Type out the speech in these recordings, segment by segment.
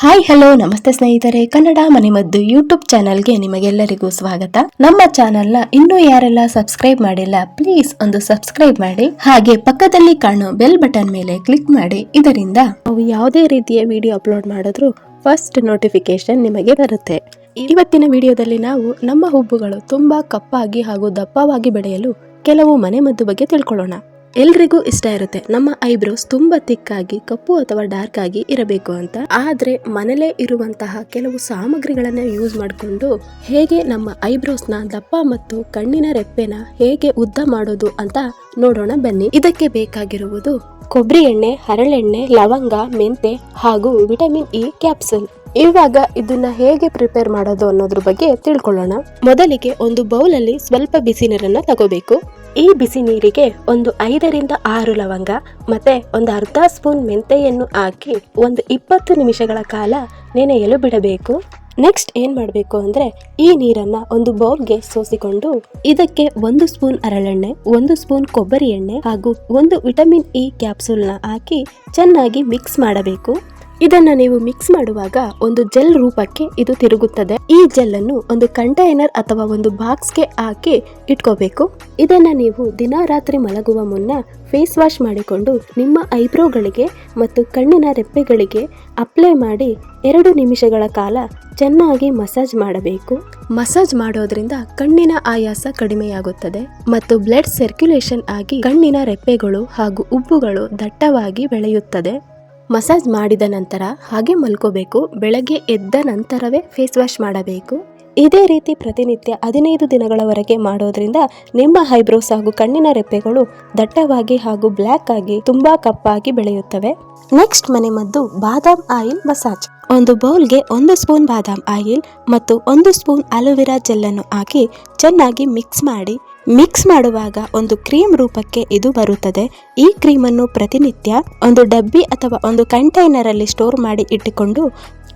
Hi hello ನಮಸ್ತೆ ಸ್ನೇಹಿತರೆ. Kannada Manemaddu YouTube ಚಾನಲ್ಗೆ ನಿಮಗೆಲ್ಲರಿಗೂ ಸ್ವಾಗತ. ನಮ್ಮ ಚಾನೆಲ್ನ ಇನ್ನೂ ಯಾರೆಲ್ಲ ಸಬ್ಸ್ಕ್ರೈಬ್ ಮಾಡಿಲ್ಲ ಪ್ಲೀಸ್ ಒಂದು ಸಬ್ಸ್ಕ್ರೈಬ್ ಮಾಡಿ. ಹಾಗೆ ಪಕ್ಕದಲ್ಲಿ ಕಾಣೋ ಬೆಲ್ ಬಟನ್ ಮೇಲೆ ಕ್ಲಿಕ್ ಮಾಡಿ. ಇದರಿಂದ ನಾವು ಯಾವುದೇ ರೀತಿಯ ವಿಡಿಯೋ ಅಪ್ಲೋಡ್ ಮಾಡಿದ್ರು ಫಸ್ಟ್ ನೋಟಿಫಿಕೇಶನ್ ನಿಮಗೆ ಬರುತ್ತೆ. ಇವತ್ತಿನ ವಿಡಿಯೋದಲ್ಲಿ ನಾವು ನಮ್ಮ ಹುಬ್ಬುಗಳು ತುಂಬಾ ಕಪ್ಪಾಗಿ ಹಾಗೂ ದಪ್ಪವಾಗಿ ಬೆಳೆಯಲು ಕೆಲವು ಮನೆಮದ್ದು ಬಗ್ಗೆ ತಿಳ್ಕೊಳ್ಳೋಣ. ಎಲ್ರಿಗೂ ಇಷ್ಟ ಇರುತ್ತೆ. ನಮ್ಮ ಐಬ್ರೋಸ್ ತುಂಬಾ ತಿಕ್ಕಾಗಿ, ಕಪ್ಪು ಅಥವಾ ಡಾರ್ಕ್ ಆಗಿ ಇರಬೇಕು ಅಂತ. ಆದ್ರೆ ಮನೇಲೇ ಇರುವಂತಹ ಕೆಲವು ಸಾಮಗ್ರಿಗಳನ್ನ ಯೂಸ್ ಮಾಡಿಕೊಂಡು ಹೇಗೆ ನಮ್ಮ ಐಬ್ರೋಸ್ನ ದಪ್ಪ ಮತ್ತು ಕಣ್ಣಿನ ರೆಪ್ಪೆನ ಹೇಗೆ ಉದ್ದ ಮಾಡೋದು ಅಂತ ನೋಡೋಣ ಬನ್ನಿ. ಇದಕ್ಕೆ ಬೇಕಾಗಿರುವುದು ಕೊಬ್ಬರಿ ಎಣ್ಣೆ, ಹರಳೆಣ್ಣೆ, ಲವಂಗ ಮೆಂತೆ ಹಾಗೂ ವಿಟಮಿನ್ ಇ ಕ್ಯಾಪ್ಸುಲ್. ಇವಾಗ ಇದನ್ನ ಹೇಗೆ ಪ್ರಿಪೇರ್ ಮಾಡೋದು ಅನ್ನೋದ್ರ ಬಗ್ಗೆ ತಿಳ್ಕೊಳ್ಳೋಣ. ಮೊದಲಿಗೆ ಒಂದು ಬೌಲಲ್ಲಿ ಸ್ವಲ್ಪ ಬಿಸಿ ನೀರನ್ನ ತಗೋಬೇಕು. ಈ ಬಿಸಿ ನೀರಿಗೆ ಒಂದು ಐದರಿಂದ ಆರು ಲವಂಗ ಮತ್ತೆ ಒಂದು ಅರ್ಧ ಸ್ಪೂನ್ ಮೆಂತೆಯನ್ನು ಹಾಕಿ ಒಂದು ಇಪ್ಪತ್ತು ನಿಮಿಷಗಳ ಕಾಲ ನೆನೆಯಲು ಬಿಡಬೇಕು. ನೆಕ್ಸ್ಟ್ ಏನ್ ಮಾಡಬೇಕು ಅಂದ್ರೆ ಈ ನೀರನ್ನ ಒಂದು ಬೌಲ್ಗೆ ಸೋಸಿಕೊಂಡು ಇದಕ್ಕೆ ಒಂದು ಸ್ಪೂನ್ ಅರಳೆಣ್ಣೆ, ಒಂದು ಸ್ಪೂನ್ ಕೊಬ್ಬರಿ ಎಣ್ಣೆ ಹಾಗೂ ಒಂದು ವಿಟಮಿನ್ ಇ ಕ್ಯಾಪ್ಸೂಲ್ನ ಹಾಕಿ ಚೆನ್ನಾಗಿ ಮಿಕ್ಸ್ ಮಾಡಬೇಕು. ಇದನ್ನ ನೀವು ಮಿಕ್ಸ್ ಮಾಡುವಾಗ ಒಂದು ಜೆಲ್ ರೂಪಕ್ಕೆ ಇದು ತಿರುಗುತ್ತದೆ. ಈ ಜೆಲ್ ಅನ್ನು ಒಂದು ಕಂಟೈನರ್ ಅಥವಾ ಒಂದು ಬಾಕ್ಸ್ಗೆ ಹಾಕಿ ಇಟ್ಕೋಬೇಕು. ಇದನ್ನ ನೀವು ದಿನ ರಾತ್ರಿ ಮಲಗುವ ಮುನ್ನ ಫೇಸ್ ವಾಶ್ ಮಾಡಿಕೊಂಡು ನಿಮ್ಮ ಐಬ್ರೋಗಳಿಗೆ ಮತ್ತು ಕಣ್ಣಿನ ರೆಪ್ಪೆಗಳಿಗೆ ಅಪ್ಲೈ ಮಾಡಿ ಎರಡು ನಿಮಿಷಗಳ ಕಾಲ ಚೆನ್ನಾಗಿ ಮಸಾಜ್ ಮಾಡಬೇಕು. ಮಸಾಜ್ ಮಾಡೋದ್ರಿಂದ ಕಣ್ಣಿನ ಆಯಾಸ ಕಡಿಮೆಯಾಗುತ್ತದೆ ಮತ್ತು ಬ್ಲಡ್ ಸರ್ಕ್ಯುಲೇಷನ್ ಆಗಿ ಕಣ್ಣಿನ ರೆಪ್ಪೆಗಳು ಹಾಗೂ ಉಬ್ಬುಗಳು ದಟ್ಟವಾಗಿ ಬೆಳೆಯುತ್ತದೆ. ಮಸಾಜ್ ಮಾಡಿದ ನಂತರ ಹಾಗೆ ಮಲ್ಕೋಬೇಕು. ಬೆಳಗ್ಗೆ ಎದ್ದ ನಂತರವೇ ಫೇಸ್ ವಾಶ್ ಮಾಡಬೇಕು. ಇದೇ ರೀತಿ ಪ್ರತಿನಿತ್ಯ ಹದಿನೈದು ದಿನಗಳವರೆಗೆ ಮಾಡೋದ್ರಿಂದ ನಿಮ್ಮ ಹೈಬ್ರೋಸ್ ಹಾಗೂ ಕಣ್ಣಿನ ರೆಪ್ಪೆಗಳು ದಟ್ಟವಾಗಿ ಹಾಗೂ ಬ್ಲ್ಯಾಕ್ ಆಗಿ ತುಂಬಾ ಕಪ್ಪಾಗಿ ಬೆಳೆಯುತ್ತವೆ. ನೆಕ್ಸ್ಟ್ ಮನೆಮದ್ದು ಬಾದಾಮ್ ಆಯಿಲ್ ಮಸಾಜ್. ಒಂದು ಬೌಲ್ಗೆ ಒಂದು ಸ್ಪೂನ್ ಬಾದಾಮ್ ಆಯಿಲ್ ಮತ್ತು ಒಂದು ಸ್ಪೂನ್ ಅಲೋವೆರಾ ಜೆಲ್ ಅನ್ನು ಹಾಕಿ ಚೆನ್ನಾಗಿ ಮಿಕ್ಸ್ ಮಾಡಿ. ಮಿಕ್ಸ್ ಮಾಡುವಾಗ ಒಂದು ಕ್ರೀಮ್ ರೂಪಕ್ಕೆ ಇದು ಬರುತ್ತದೆ. ಈ ಕ್ರೀಮ್ ಅನ್ನು ಪ್ರತಿನಿತ್ಯ ಒಂದು ಡಬ್ಬಿ ಅಥವಾ ಒಂದು ಕಂಟೈನರ್ ಅಲ್ಲಿ ಸ್ಟೋರ್ ಮಾಡಿ ಇಟ್ಟುಕೊಂಡು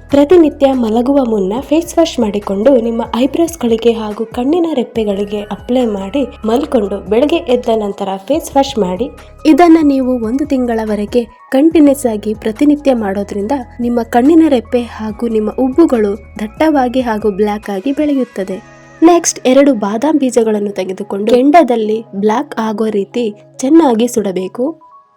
ಪ್ರತಿನಿತ್ಯ ಮಲಗುವ ಮುನ್ನ ಫೇಸ್ ವಾಶ್ ಮಾಡಿಕೊಂಡು ನಿಮ್ಮ ಐಬ್ರೋಸ್ಗಳಿಗೆ ಹಾಗೂ ಕಣ್ಣಿನ ರೆಪ್ಪೆಗಳಿಗೆ ಅಪ್ಲೈ ಮಾಡಿ ಮಲ್ಕೊಂಡು ಬೆಳಗ್ಗೆ ಎದ್ದ ನಂತರ ಫೇಸ್ ವಾಶ್ ಮಾಡಿ. ಇದನ್ನ ನೀವು ಒಂದು ತಿಂಗಳವರೆಗೆ ಕಂಟಿನ್ಯೂಸ್ ಆಗಿ ಪ್ರತಿನಿತ್ಯ ಮಾಡೋದ್ರಿಂದ ನಿಮ್ಮ ಕಣ್ಣಿನ ರೆಪ್ಪೆ ಹಾಗೂ ನಿಮ್ಮ ಉಬ್ಬುಗಳು ದಟ್ಟವಾಗಿ ಹಾಗೂ ಬ್ಲ್ಯಾಕ್ ಆಗಿ ಬೆಳೆಯುತ್ತದೆ. ನೆಕ್ಸ್ಟ್ ಎರಡು ಬಾದಾಮ್ ಬೀಜಗಳನ್ನು ತೆಗೆದುಕೊಂಡು ಕೆಂಡದಲ್ಲಿ ಬ್ಲ್ಯಾಕ್ ಆಗೋ ರೀತಿ ಚೆನ್ನಾಗಿ ಸುಡಬೇಕು.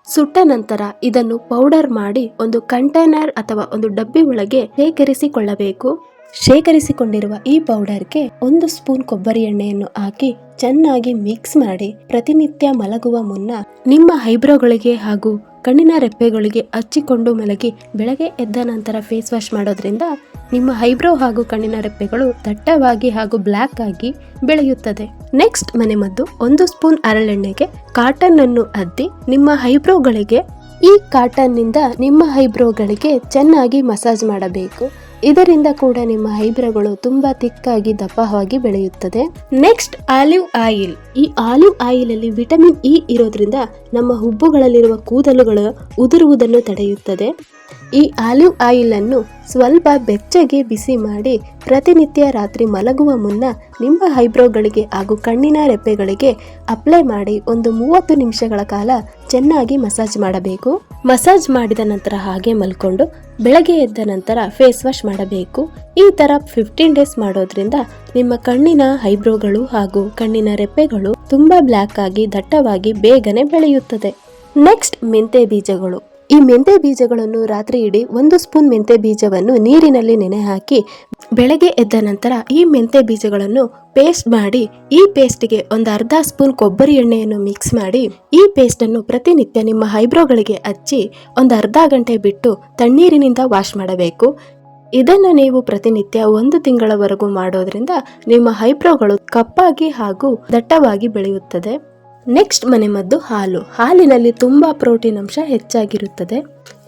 ಸುಟ್ಟ ನಂತರ ಇದನ್ನು ಪೌಡರ್ ಮಾಡಿ ಒಂದು ಕಂಟೈನರ್ ಅಥವಾ ಒಂದು ಡಬ್ಬಿ ಒಳಗೆ ಶೇಖರಿಸಿಕೊಳ್ಳಬೇಕು. ಶೇಖರಿಸಿಕೊಂಡಿರುವ ಈ ಪೌಡರ್ಗೆ ಒಂದು ಸ್ಪೂನ್ ಕೊಬ್ಬರಿ ಎಣ್ಣೆಯನ್ನು ಹಾಕಿ ಚೆನ್ನಾಗಿ ಮಿಕ್ಸ್ ಮಾಡಿ ಪ್ರತಿನಿತ್ಯ ಮಲಗುವ ಮುನ್ನ ನಿಮ್ಮ ಐಬ್ರೋಗಳಿಗೆ ಹಾಗೂ ಕಣ್ಣಿನ ರೆಪ್ಪೆಗಳಿಗೆ ಹಚ್ಚಿಕೊಂಡು ಮಲಗಿ ಬೆಳಗ್ಗೆ ಎದ್ದ ನಂತರ ಫೇಸ್ ವಾಶ್ ಮಾಡೋದ್ರಿಂದ ನಿಮ್ಮ ಐಬ್ರೋ ಹಾಗೂ ಕಣ್ಣಿನ ರೆಪ್ಪೆಗಳು ದಟ್ಟವಾಗಿ ಹಾಗೂ ಬ್ಲ್ಯಾಕ್ ಆಗಿ ಬೆಳೆಯುತ್ತದೆ. ನೆಕ್ಸ್ಟ್ ಮನೆಮದ್ದು ಒಂದು ಸ್ಪೂನ್ ಅರಳೆಣ್ಣೆಗೆ ಕಾಟನ್ ಅನ್ನು ಅದ್ದಿ ನಿಮ್ಮ ಹೈಬ್ರೋಗಳಿಗೆ ಈ ಕಾಟನ್ನಿಂದ ನಿಮ್ಮ ಐಬ್ರೋಗಳಿಗೆ ಚೆನ್ನಾಗಿ ಮಸಾಜ್ ಮಾಡಬೇಕು. ಇದರಿಂದ ಕೂಡ ನಿಮ್ಮ ಹೈಬ್ರೋಗಳು ತುಂಬಾ ತಿಕ್ಕಾಗಿ ದಪ್ಪವಾಗಿ ಬೆಳೆಯುತ್ತದೆ. Next olive oil. ಈ ಆಲಿವ್ ಆಯಿಲ್ ಅಲ್ಲಿ ವಿಟಮಿನ್ ಇ ಇರೋದ್ರಿಂದ ನಮ್ಮ ಹುಬ್ಬುಗಳಲ್ಲಿರುವ ಕೂದಲುಗಳು ಉದುರುವುದನ್ನು ತಡೆಯುತ್ತದೆ. ಈ ಆಲಿವ್ ಆಯಿಲ್ ಅನ್ನು ಸ್ವಲ್ಪ ಬೆಚ್ಚಗೆ ಬಿಸಿ ಮಾಡಿ ಪ್ರತಿನಿತ್ಯ ರಾತ್ರಿ ಮಲಗುವ ಮುನ್ನ ನಿಮ್ಮ ಹೈಬ್ರೋಗಳಿಗೆ ಹಾಗೂ ಕಣ್ಣಿನ ರೆಪ್ಪೆಗಳಿಗೆ ಅಪ್ಲೈ ಮಾಡಿ ಒಂದು ಮೂವತ್ತು ನಿಮಿಷಗಳ ಕಾಲ ಚೆನ್ನಾಗಿ ಮಸಾಜ್ ಮಾಡಬೇಕು. ಮಸಾಜ್ ಮಾಡಿದ ನಂತರ ಹಾಗೆ ಮಲ್ಕೊಂಡು ಬೆಳಗ್ಗೆ ಎದ್ದ ನಂತರ ಫೇಸ್ ವಾಶ್ ಮಾಡಬೇಕು. ಈ ತರ ಫಿಫ್ಟೀನ್ ಡೇಸ್ ಮಾಡೋದ್ರಿಂದ ನಿಮ್ಮ ಕಣ್ಣಿನ ಹೈಬ್ರೋಗಳು ಹಾಗೂ ಕಣ್ಣಿನ ರೆಪ್ಪೆಗಳು ತುಂಬಾ ಬ್ಲ್ಯಾಕ್ ಆಗಿ ದಟ್ಟವಾಗಿ ಬೇಗನೆ ಬೆಳೆಯುತ್ತದೆ. ನೆಕ್ಸ್ಟ್ ಮೆಂತೆ ಬೀಜಗಳು. ಈ ಮೆಂತೆ ಬೀಜಗಳನ್ನು ರಾತ್ರಿ ಇಡೀ ಒಂದು ಸ್ಪೂನ್ ಮೆಂತೆ ಬೀಜವನ್ನು ನೀರಿನಲ್ಲಿ ನೆನೆ ಹಾಕಿ ಬೆಳಗ್ಗೆ ಎದ್ದ ನಂತರ ಈ ಮೆಂತೆ ಬೀಜಗಳನ್ನು ಪೇಸ್ಟ್ ಮಾಡಿ, ಈ ಪೇಸ್ಟ್ಗೆ ಒಂದು ಅರ್ಧ ಸ್ಪೂನ್ ಕೊಬ್ಬರಿ ಎಣ್ಣೆಯನ್ನು ಮಿಕ್ಸ್ ಮಾಡಿ, ಈ ಪೇಸ್ಟ್ ಅನ್ನು ಪ್ರತಿನಿತ್ಯ ನಿಮ್ಮ ಹೈಬ್ರೋಗಳಿಗೆ ಹಚ್ಚಿ ಒಂದು ಅರ್ಧ ಗಂಟೆ ಬಿಟ್ಟು ತಣ್ಣೀರಿನಿಂದ ವಾಶ್ ಮಾಡಬೇಕು. ಇದನ್ನು ನೀವು ಪ್ರತಿನಿತ್ಯ ಒಂದು ತಿಂಗಳವರೆಗೂ ಮಾಡೋದ್ರಿಂದ ನಿಮ್ಮ ಹೈಬ್ರೋಗಳು ಕಪ್ಪಾಗಿ ಹಾಗೂ ದಟ್ಟವಾಗಿ ಬೆಳೆಯುತ್ತದೆ. ನೆಕ್ಸ್ಟ್ ಮನೆಮದ್ದು ಹಾಲು. ಹಾಲಿನಲ್ಲಿ ತುಂಬಾ ಪ್ರೋಟೀನ್ ಅಂಶ ಹೆಚ್ಚಾಗಿರುತ್ತದೆ.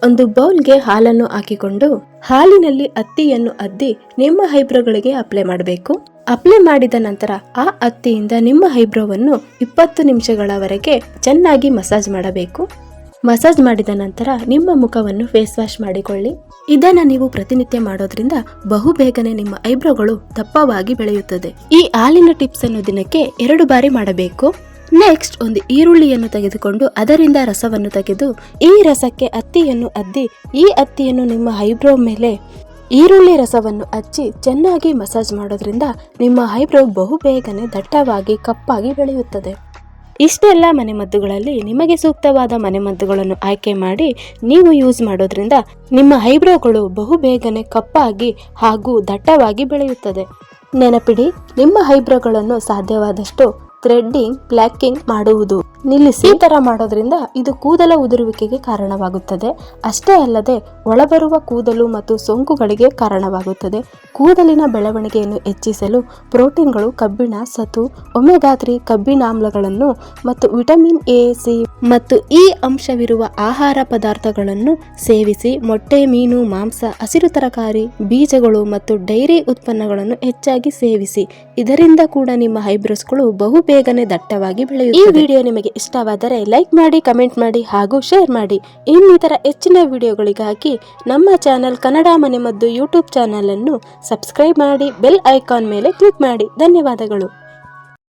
ಒಂದು ಬೌಲ್ಗೆ ಹಾಲನ್ನು ಹಾಕಿಕೊಂಡು ಹಾಲಿನಲ್ಲಿ ಅತ್ತಿಯನ್ನು ಅದ್ದಿ ನಿಮ್ಮ ಹೈಬ್ರೋಗಳಿಗೆ ಅಪ್ಲೈ ಮಾಡಬೇಕು. ಅಪ್ಲೈ ಮಾಡಿದ ನಂತರ ಆ ಅತ್ತಿಯಿಂದ ನಿಮ್ಮ ಹೈಬ್ರೋವನ್ನು ಇಪ್ಪತ್ತು ನಿಮಿಷಗಳವರೆಗೆ ಚೆನ್ನಾಗಿ ಮಸಾಜ್ ಮಾಡಬೇಕು. ಮಸಾಜ್ ಮಾಡಿದ ನಂತರ ನಿಮ್ಮ ಮುಖವನ್ನು ಫೇಸ್ ವಾಶ್ ಮಾಡಿಕೊಳ್ಳಿ. ಇದನ್ನು ನೀವು ಪ್ರತಿನಿತ್ಯ ಮಾಡೋದ್ರಿಂದ ಬಹು ಬೇಗನೆ ನಿಮ್ಮ ಐಬ್ರೋಗಳು ದಪ್ಪವಾಗಿ ಬೆಳೆಯುತ್ತದೆ. ಈ ಹಾಲಿನ ಟಿಪ್ಸ್ ಅನ್ನು ದಿನಕ್ಕೆ ಎರಡು ಬಾರಿ ಮಾಡಬೇಕು. ನೆಕ್ಸ್ಟ್ ಒಂದು ಈರುಳ್ಳಿಯನ್ನು ತೆಗೆದುಕೊಂಡು ಅದರಿಂದ ರಸವನ್ನು ತೆಗೆದು, ಈ ರಸಕ್ಕೆ ಅತ್ತಿಯನ್ನು ಅದ್ದಿ, ಈ ಅತ್ತಿಯನ್ನು ನಿಮ್ಮ ಹೈಬ್ರೋ ಮೇಲೆ ಈರುಳ್ಳಿ ರಸವನ್ನು ಹಚ್ಚಿ ಚೆನ್ನಾಗಿ ಮಸಾಜ್ ಮಾಡೋದ್ರಿಂದ ನಿಮ್ಮ ಹೈಬ್ರೋ ಬಹು ಬೇಗನೆ ದಟ್ಟವಾಗಿ, ಕಪ್ಪಾಗಿ ಬೆಳೆಯುತ್ತದೆ. ಇಷ್ಟೆಲ್ಲ ಮನೆಮದ್ದುಗಳಲ್ಲಿ ನಿಮಗೆ ಸೂಕ್ತವಾದ ಮನೆಮದ್ದುಗಳನ್ನು ಆಯ್ಕೆ ಮಾಡಿ ನೀವು ಯೂಸ್ ಮಾಡೋದ್ರಿಂದ ನಿಮ್ಮ ಹೈಬ್ರೋಗಳು ಬಹು ಬೇಗನೆ ಕಪ್ಪಾಗಿ ಹಾಗೂ ದಟ್ಟವಾಗಿ ಬೆಳೆಯುತ್ತದೆ. ನೆನಪಿಡಿ, ನಿಮ್ಮ ಹೈಬ್ರೋಗಳನ್ನು ಸಾಧ್ಯವಾದಷ್ಟು ಥ್ರೆಡ್ಡಿಂಗ್ ಪ್ಲಾಕಿಂಗ್ ಮಾಡುವುದು. ನಿಲ್ಲಿಸಿ. ಈ ತರ ಮಾಡೋದ್ರಿಂದ ಇದು ಕೂದಲ ಉದುರುವಿಕೆಗೆ ಕಾರಣವಾಗುತ್ತದೆ. ಅಷ್ಟೇ ಅಲ್ಲದೆ ಒಳಬರುವ ಕೂದಲು ಮತ್ತು ಸೋಂಕುಗಳಿಗೆ ಕಾರಣವಾಗುತ್ತದೆ. ಕೂದಲಿನ ಬೆಳವಣಿಗೆಯನ್ನು ಹೆಚ್ಚಿಸಲು ಪ್ರೋಟೀನ್ಗಳು ಕಬ್ಬಿಣ ಸತು ಒಮೆಗಾತ್ರಿ ಕಬ್ಬಿಣಾಮ್ಲಗಳನ್ನು ಮತ್ತು ವಿಟಮಿನ್ ಎ ಸಿ ಮತ್ತು ಈ ಅಂಶವಿರುವ ಆಹಾರ ಪದಾರ್ಥಗಳನ್ನು ಸೇವಿಸಿ ಮೊಟ್ಟೆ ಮೀನು ಮಾಂಸ ಹಸಿರು ತರಕಾರಿ ಬೀಜಗಳು ಮತ್ತು ಡೈರಿ ಉತ್ಪನ್ನಗಳನ್ನು ಹೆಚ್ಚಾಗಿ ಸೇವಿಸಿ. ಇದರಿಂದ ಕೂಡ ನಿಮ್ಮ ಹೈಬ್ರೋಸ್ಗಳು ಬಹುಬೇಗನೆ ದಟ್ಟವಾಗಿ ಬೆಳೆಯುತ್ತದೆ ಈ ವಿಡಿಯೋ ನಿಮಗೆ ಇಷ್ಟವಾದರೆ ಲೈಕ್ ಮಾಡಿ, ಕಮೆಂಟ್ ಮಾಡಿ ಹಾಗೂ ಶೇರ್ ಮಾಡಿ. ಇನ್ನಿತರ ಹೆಚ್ಚಿನ ವಿಡಿಯೋಗಳಿಗಾಗಿ ನಮ್ಮ channel Kannada Manemaddu YouTube channel ಅನ್ನು ಸಬ್ಸ್ಕ್ರೈಬ್ ಮಾಡಿ, ಬೆಲ್ ಐಕಾನ್ ಮೇಲೆ ಕ್ಲಿಕ್ ಮಾಡಿ. ಧನ್ಯವಾದಗಳು.